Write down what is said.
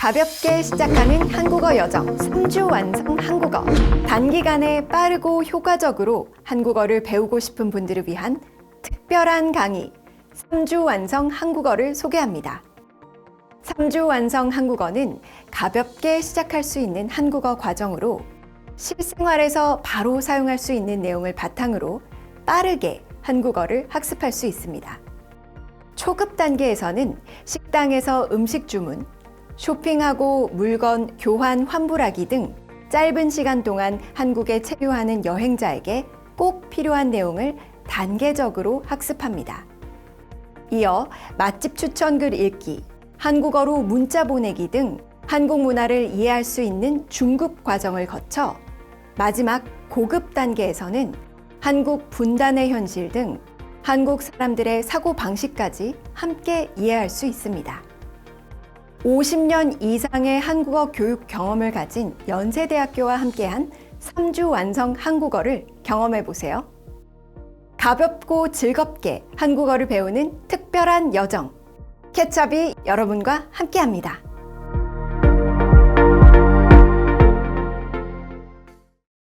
가볍게 시작하는 한국어 여정 3주 완성 한국어. 단기간에 빠르고 효과적으로 한국어를 배우고 싶은 분들을 위한 특별한 강의 3주 완성 한국어를 소개합니다. 3주 완성 한국어는 가볍게 시작할 수 있는 한국어 과정으로 실생활에서 바로 사용할 수 있는 내용을 바탕으로 빠르게 한국어를 학습할 수 있습니다. 초급 단계에서는 식당에서 음식 주문, 쇼핑하고 물건 교환 환불하기 등 짧은 시간 동안 한국에 체류하는 여행자에게 꼭 필요한 내용을 단계적으로 학습합니다. 이어 맛집 추천 글 읽기, 한국어로 문자 보내기 등 한국 문화를 이해할 수 있는 중급 과정을 거쳐 마지막 고급 단계에서는 한국 분단의 현실 등 한국 사람들의 사고 방식까지 함께 이해할 수 있습니다. 50년 이상의 한국어 교육 경험을 가진 연세대학교와 함께한 3주 완성 한국어를 경험해 보세요. 가볍고 즐겁게 한국어를 배우는 특별한 여정. 캐첩이 여러분과 함께합니다.